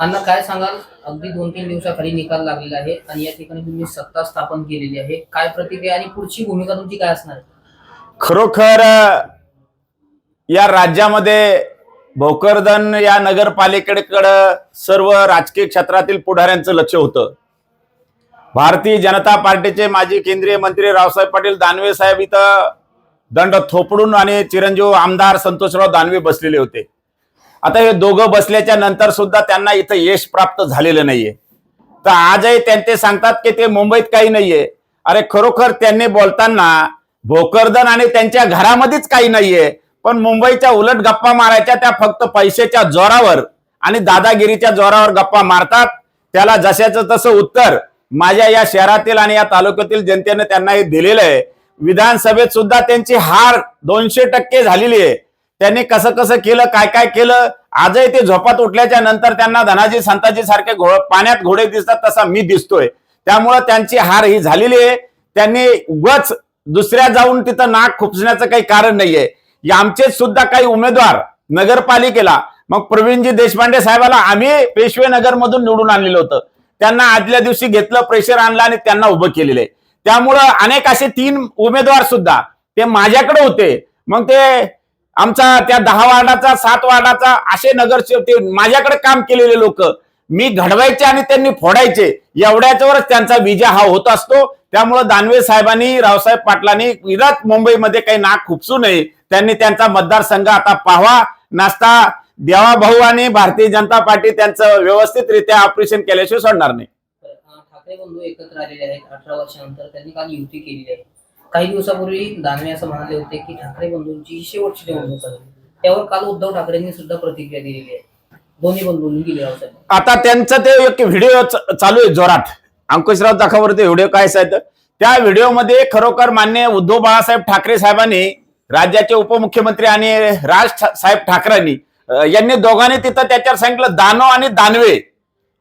अण्णा काय सांगाल? अगदी दोन तीन दिवसाखाली निकाल लागलेला आहे आणि या ठिकाणी तुम्ही सत्ता स्थापन केलेली आहे. काय प्रतिक्रिया आणि पुढची भूमिका तुमची काय असणार? खरोखर या राज्यामध्ये भोकरदन या नगरपालिकेकडं सर्व राजकीय क्षेत्रातील पुढाऱ्यांचं लक्ष होतं. भारतीय जनता पार्टीचे माजी केंद्रीय मंत्री रावसाहेब पाटील दानवे साहेब इथं दंड थोपडून आणि चिरंजीव आमदार संतोषराव दानवे बसलेले होते. आता हे दोघं बसल्याच्या नंतर सुद्धा त्यांना इथं यश प्राप्त झालेलं नाहीये. तर आजही त्यांचे सांगतात की ते मुंबईत काही नाहीये. अरे खरोखर त्यांनी बोलताना भोकरदन आणि त्यांच्या घरामध्येच काही नाहीये. पण मुंबईच्या उलट गप्पा मारायच्या त्या फक्त पैशाच्या जोरावर आणि दादागिरीच्या जोरावर गप्पा मारतात. त्याला जशाचं तसं उत्तर माझ्या या शहरातील आणि या तालुक्यातील जनतेने त्यांना हे दिलेलं आहे. विधानसभेत सुद्धा त्यांची हार दोनशे टक्के झालेली आहे. त्यांनी कसं कसं केलं काय काय केलं आजही ते झोपात उठल्याच्या नंतर त्यांना धनाजी संताजी सारखे घो पाण्यात घोडे दिसतात तसा मी दिसतोय. त्यामुळं त्यांची हार ही झालेली आहे. त्यांनी उगच दुसऱ्या जाऊन तिथं नाक खुपसण्याचं काही कारण नाहीये. आमचे सुद्धा काही उमेदवार नगरपालिकेला मग प्रवीणजी देशपांडे साहेबाला आम्ही पेशवे नगरमधून निवडून आणलेलं होतं. त्यांना आदल्या दिवशी घेतलं प्रेशर आणलं आणि त्यांना उभं केलेलं आहे. त्यामुळं अनेक असे तीन उमेदवार सुद्धा ते माझ्याकडे होते. मग ते आमचा त्या दहा वार्डाचा सात वार्डाचा असे नगरसेवक ते माझ्याकडे काम केलेले लोक. मी घडवायचे आणि त्यांनी फोडायचे. एवढ्याच्यावरच त्यांचा विजय हा होत असतो. त्यामुळं दानवे साहेबांनी रावसाहेब पाटलांनी विराट मुंबईमध्ये काही नाक खुपसू नये. त्यांनी त्यांचा मतदारसंघ आता पाहावा. नाश्ता देवा भाऊ आणि भारतीय जनता पार्टी त्यांचं व्यवस्थितरित्या ऑपरेशन केल्याशिवाय सोडणार नाही. ठाकरे बंधू एकत्र आलेले आहेत. अठरा वर्षानंतर त्यांनी काल युती केली आहे. काही दिवसापूर्वी दानवे असं म्हणाले होते की ठाकरे बंधूंची शेवटची निवडणूक आहे त्यावर काल उद्धव ठाकरेंनी सुद्धा प्रतिक्रिया दिलेली आहे. दोन्ही बंधूंनी दिली आता त्यांचा ते एक व्हिडिओ चालू आहे जोरात. अंकुशराव दाखवावरती व्हिडिओ काय साहेब त्या व्हिडिओमध्ये खरोखर मान्य उद्धव बाळासाहेब ठाकरे साहेबांनी राज्याचे उपमुख्यमंत्री आणि राज साहेब ठाकरेंनी यांनी दोघांनी तिथं त्याच्यावर सांगितलं दानव आणि दानवे.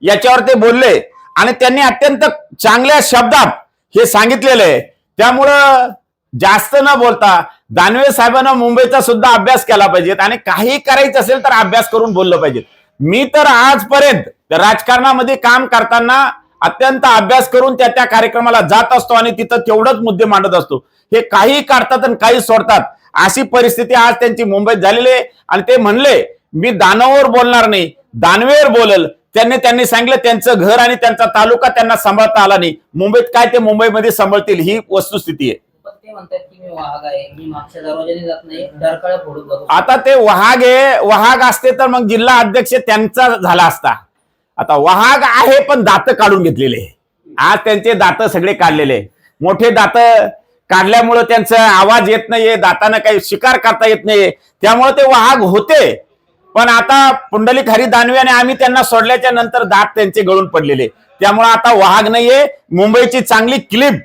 याच्यावर ते बोलले. आणि त्यांनी अत्यंत चांगल्या शब्दात हे सांगितलेलं आहे. त्यामुळं जास्त न बोलता दानवे साहेबांना मुंबईचा सुद्धा अभ्यास केला पाहिजे आणि काही करायचं असेल तर अभ्यास करून बोललं पाहिजे मी तर आजपर्यंत राजकारणामध्ये काम करताना अत्यंत अभ्यास करून त्या त्या कार्यक्रमाला जात असतो आणि तिथं तेवढंच मुद्दे मांडत असतो. हे काही काढतात आणि काही सोडतात. अशी परिस्थिती आज त्यांची मुंबईत झालेली आहे. आणि ते म्हणले मी दानवर बोलणार नाही. दानवेवर बोलल त्यांनी त्यांनी सांगितलं त्यांचं घर आणि त्यांचा तालुका त्यांना सांभाळता आला नाही. मुंबईत काय ते मुंबईमध्ये सांभाळतील ही वस्तुस्थिती आहे. पण ते म्हणतात की मी वाहक आहे मी मागच्या दरवाजाने जात नाही डरकाळ्या फोडून जातो आता ते वहाग आहे वहाग असते तर मग जिल्हा अध्यक्ष त्यांचा झाला असता. आता वहाग आहे पण दात काढून घेतलेले. आज त्यांचे दात सगळे काढलेले. मोठे दात काढल्यामुळं त्यांचा आवाज येत नाहीये दातानं काही शिकार करता येत नाहीये. त्यामुळे ते वाहग होते. पण आता पुंडलिक हरी दानवे आणि आम्ही त्यांना सोडल्याच्या नंतर दात त्यांचे गळून पडलेले. त्यामुळे आता वाघ नाहीये मुंबईची चांगली क्लिप.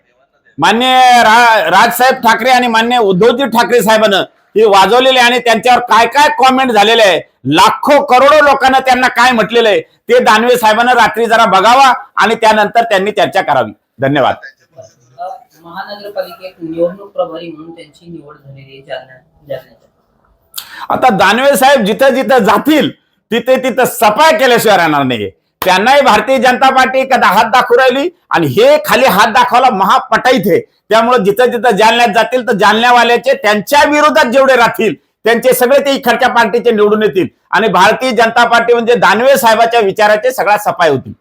मान्य रा- राजसाहेब ठाकरे आणि मान्य उद्धवजी ठाकरे साहेबांना हे वाजवलेले आणि त्यांच्यावर काय काय कॉमेंट झालेले आहे लाखो करोडो लोकांना त्यांना काय म्हटलेलं आहे ते दानवे साहेबांना रात्री जरा बघावा आणि त्यानंतर त्यांनी चर्चा करावी. धन्यवाद. महानगरपालिकेत निवडणूक प्रभारी म्हणून त्यांची निवड झालेली आहे जालना आता दानवे साहेब जिथं जिथं जातील तिथे तिथं सफाई केल्याशिवाय राहणार नाही त्यांनाही भारतीय जनता पार्टी कदा हात दाखवू राहिली आणि हे खाली हात दाखवायला महापटाईत आहे. त्यामुळे जिथं जिथं जालन्यात जातील तर जालन्यावाल्याचे त्यांच्या विरोधात जेवढे राहतील त्यांचे सगळे ते इकडच्या पार्टीचे निवडून येतील. आणि भारतीय जनता पार्टी म्हणजे दानवे साहेबाच्या विचाराचे सगळा सफाई होतील.